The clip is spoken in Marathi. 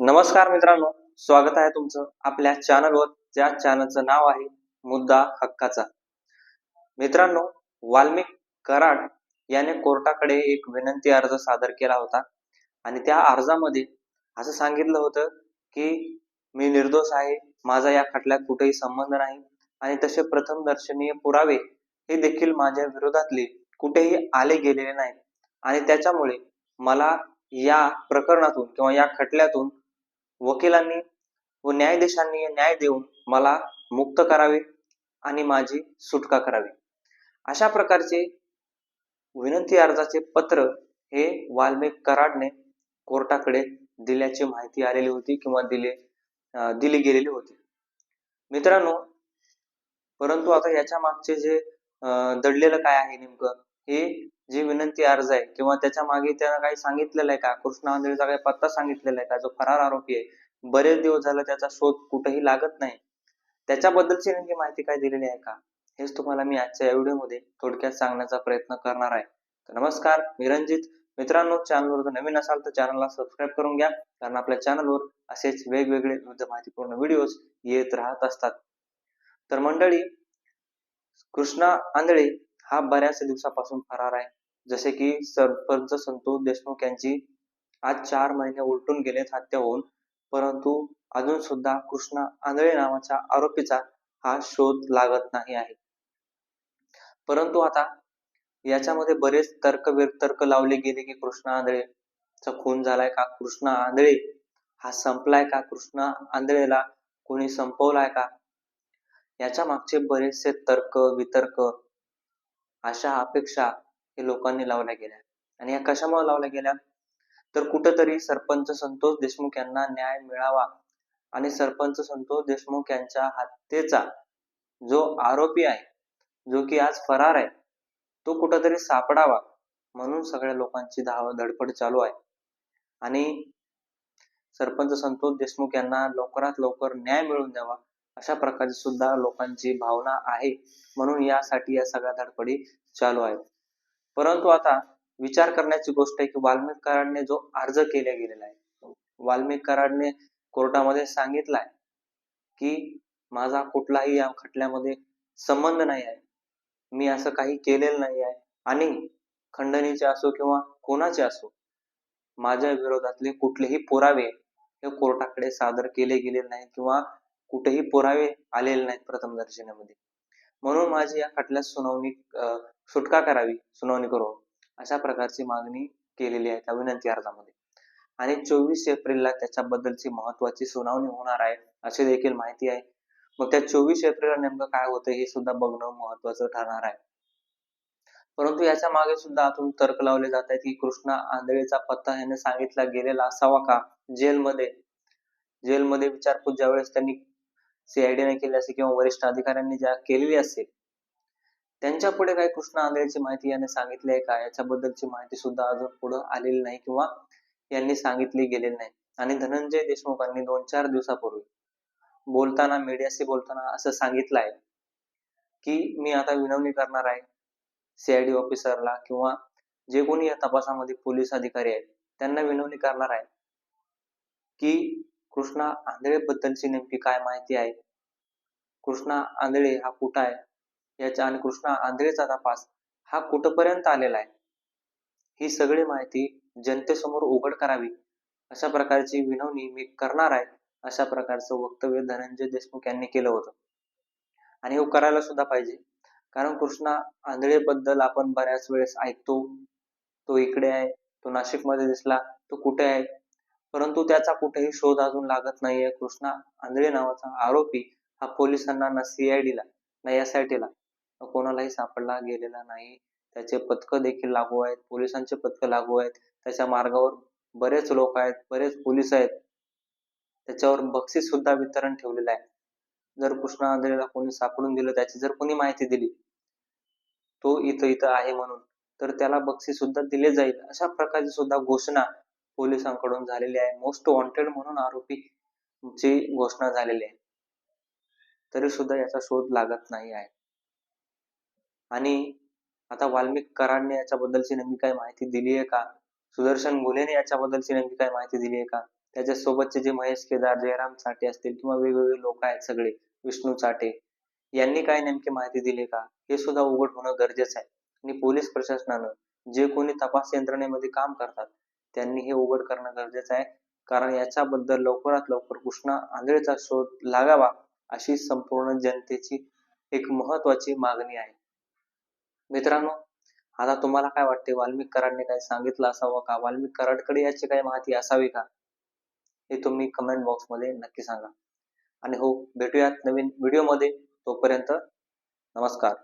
नमस्कार मित्रांनो स्वागत आहे तुमचं आपल्या चॅनलवर ज्या चॅनलचं नाव आहे मुद्दा हक्काचा. मित्रांनो वाल्मिक कराड याने कोर्टाकडे एक विनंती अर्ज सादर केला होता. आणि त्या अर्जामध्ये असं सांगितलं होतं की मी निर्दोष आहे माझा या खटल्यात कुठेही संबंध नाही. आणि तसे प्रथम दर्शनीय पुरावे हे देखील माझ्या विरोधातले कुठेही आले गेलेले नाहीत. आणि त्याच्यामुळे मला या प्रकरणातून किंवा या खटल्यातून वकिलांनी व न्यायाधीशांनी न्याय देऊन मला मुक्त करावे आणि माझी सुटका करावी. अशा प्रकारचे विनंती अर्जाचे पत्र हे वाल्मिक कराडने कोर्टाकडे दिल्याची माहिती आलेली होती किंवा दिले दिली गेलेली होती. मित्रांनो परंतु आता याच्या मागचे जे दडलेलं काय आहे नेमकं? हे जी विनंती अर्ज आहे किंवा त्याच्यामागे त्यानं काही सांगितलेलं आहे का? कृष्णा आंधळेचा काही पत्ता सांगितलेला आहे का? जो फरार आरोपी आहे बरेच दिवस झाला त्याचा शोध कुठेही लागत नाही. त्याच्याबद्दलची नेमकी माहिती काय दिलेली आहे का? हेच तुम्हाला मी आजच्या या व्हिडिओमध्ये थोडक्यात सांगण्याचा प्रयत्न करणार आहे. तर नमस्कार मी रंजित मित्रांनो चॅनलवर जर नवीन असाल तर चॅनलला सबस्क्राईब करून घ्या कारण आपल्या चॅनलवर असेच वेगवेगळे विविध माहितीपूर्ण व्हिडिओज येत राहत असतात. तर मंडळी कृष्णा आंधळे हा बऱ्याच दिवसापासून फरार आहे. जसे की सरपंच संतोष देशमुख यांची आज चार महिने उलटून गेलेत हत्या होऊन परंतु अजून सुद्धा कृष्णा आंधळे नावाच्या आरोपीचा हा शोध लागत नाही आहे. परंतु आता याच्यामध्ये बरेच तर्क तर्क लावले गेले की कृष्णा आंधळेचा खून झालाय का? कृष्णा आंधळे हा संपलाय का? कृष्णा आंधळेला कोणी संपवलाय का? याच्या मागचे बरेचसे तर्क वितर्क अशा अपेक्षा हे लोकांनी लावल्या गेल्या. आणि या कशामुळे लावल्या गेल्या? तर कुठंतरी सरपंच संतोष देशमुख यांना न्याय मिळावा आणि सरपंच संतोष देशमुख यांच्या हत्येचा जो आरोपी आहे जो की आज फरार आहे तो कुठंतरी सापडावा म्हणून सगळ्या लोकांची धाव धडपड चालू आहे. आणि सरपंच संतोष देशमुख यांना लवकरात लवकर न्याय मिळवून द्यावा अशा प्रकारे सुद्धा लोकांची भावना आहे. म्हणून यासाठी या सगळ्या धडपडी चालू आहेत. परंतु आता विचार करण्याची गोष्ट आहे की वाल्मिक कराडने जो अर्ज केला गेलेला आहे वाल्मिक कराडने कोर्टामध्ये सांगितलाय की माझा कुठलाही या खटल्यामध्ये संबंध नाही आहे. मी असं काही केलेलं नाही आहे. आणि खंडणीचे असो किंवा कोणाचे असो माझ्या विरोधातले कुठलेही पुरावे हे कोर्टाकडे सादर केले गेले नाही किंवा कुठेही पुरावे आलेले नाहीत प्रथम दर्शनामध्ये. म्हणून माझी या खटल्यात सुनावणी सुटका करावी सुनावणी करून अशा प्रकारची मागणी केलेली आहे त्या विनंती अर्जामध्ये आणि चोवीस एप्रिलला त्याच्याबद्दलची महत्वाची सुनावणी होणार आहे अशी देखील माहिती आहे. मग त्या चोवीस एप्रिलला नेमकं काय होतं हे सुद्धा बघणं महत्वाचं ठरणार आहे. परंतु याच्या मागे सुद्धा अजून तर्क लावले जात आहेत की कृष्णा आंधळेचा पत्ता ह्याने सांगितला गेलेला असावा का? जेलमध्ये जेलमध्ये विचारपूस ज्यावेळेस त्यांनी सीआयडीने केली असेल किंवा वरिष्ठ अधिकाऱ्यांनी ज्या केलेली असेल त्यांच्या पुढे काही कृष्णा आंधळेची माहिती याने सांगितली आहे का? याच्याबद्दलची माहिती सुद्धा अजून पुढे आलेली नाही किंवा यांनी सांगितली गेलेली नाही. आणि धनंजय देशमुखांनी दोन चार दिवसापूर्वी बोलताना मीडियाशी बोलताना असं सांगितलं आहे की मी आता विनवणी करणार आहे सीआयडी ऑफिसरला किंवा जे कोणी या तपासामध्ये पोलीस अधिकारी आहेत त्यांना विनवणी करणार आहे की कृष्णा आंधळे बद्दलची नेमकी काय माहिती आहे? कृष्णा आंधळे हा कुठं आहे? याच्या आणि कृष्णा आंधळेचा तपास हा कुठपर्यंत आलेला आहे? ही सगळी माहिती जनतेसमोर उघड करावी. अशा प्रकारची विनवणी मी करणार आहे अशा प्रकारचं वक्तव्य धनंजय देशमुख यांनी केलं होतं. आणि हे करायला सुद्धा पाहिजे. कारण कृष्णा आंधळेबद्दल आपण बऱ्याच वेळेस ऐकतो. तो इकडे आहे तो नाशिकमध्ये दिसला तो कुठे आहे? परंतु त्याचा कुठेही शोध अजून लागत नाहीये. कृष्णा आंधळे नावाचा आरोपी हा पोलिसांना ना सीआयडीला ना एस आय टीला कोणालाही सापडला गेलेला नाही. त्याचे पथक देखील लागू आहेत. पोलिसांचे पथक लागू आहेत. त्याच्या मार्गावर बरेच लोक आहेत. बरेच पोलीस आहेत. त्याच्यावर बक्षीस सुद्धा वितरण ठेवलेलं आहे. जर कृष्णा आंधळेला कोणी सापडून दिलं त्याची जर कोणी माहिती दिली तो इथं इथं आहे म्हणून तर त्याला बक्षीस सुद्धा दिले जाईल. अशा प्रकारची सुद्धा घोषणा पोलिसांकडून झालेली आहे. मोस्ट वॉन्टेड म्हणून आरोपी ची घोषणा झालेली आहे. तरी सुद्धा याचा शोध लागत नाही आहे. आणि आता वाल्मिक कराडने याच्याबद्दलची नेमकी काय माहिती दिली आहे का? सुदर्शन गुन्हेने याच्याबद्दलची नेमकी काय माहिती दिली आहे का? त्याच्या सोबतचे जे महेश केदार जयराम चाटे असतील किंवा वेगवेगळे लोक आहेत सगळे विष्णू चाटे यांनी काय नेमकी माहिती दिली का? हे सुद्धा उघड होणं गरजेचं आहे. आणि पोलीस प्रशासनानं जे कोणी तपास यंत्रणेमध्ये काम करतात त्यांनी हे उघड करणं गरजेचं आहे. कारण याच्याबद्दल लवकरात लवकर कृष्णा आंधळेचा शोध लागावा अशी संपूर्ण जनतेची एक महत्वाची मागणी आहे. मित्रांनो आता तुम्हाला काय वाटते? वाल्मिक कराडने काय सांगितलं असावं का? वाल्मिक कराडकडे याची काही माहिती असावी का? हे तुम्ही कमेंट बॉक्समध्ये नक्की सांगा. आणि हो भेटूयात नवीन व्हिडिओमध्ये तोपर्यंत नमस्कार.